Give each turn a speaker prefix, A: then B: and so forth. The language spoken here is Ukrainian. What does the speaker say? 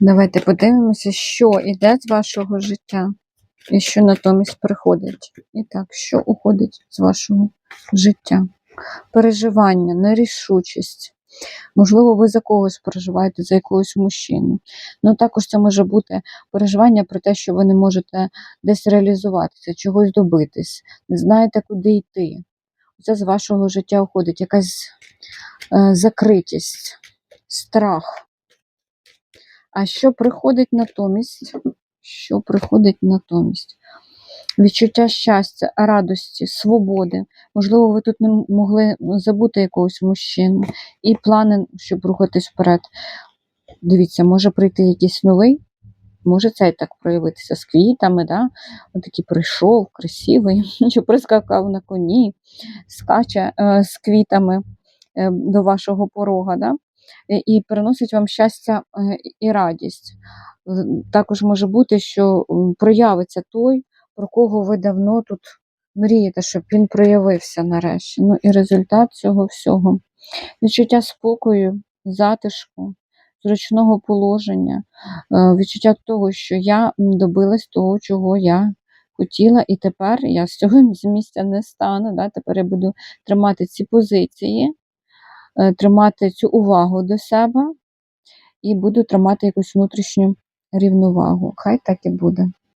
A: Давайте подивимося, що йде з вашого життя і що натомість приходить. І так, що уходить з вашого життя? Переживання, нерішучість. Можливо, ви за когось переживаєте, за якогось мужчину. Ну, також це може бути переживання про те, що ви не можете десь реалізуватися, чогось добитись, не знаєте, куди йти. Це з вашого життя уходить якась е, закритість, страх. А що приходить натомість? Що приходить натомість? Відчуття щастя, радості, свободи. Можливо, ви тут не могли забути якогось мужчину і плани, щоб рухатись вперед. Дивіться, може прийти якийсь новий, може цей так проявитися з квітами, да? Отакий прийшов, красивий, що прискакав на коні, скаче е, з квітами е, до вашого порога, да? І- і приносить вам щастя е, і радість. Е, Також може бути, що проявиться той, про кого ви давно тут мрієте, щоб він проявився нарешті. Ну і результат цього всього. Відчуття спокою, затишку, зручного положення, е, відчуття того, що я добилась того, чого я хотіла, і тепер я з цього з місця не стану. Да? Тепер я буду тримати ці позиції, е, тримати цю увагу до себе і буду тримати якусь внутрішню рівновагу. Хай так і буде.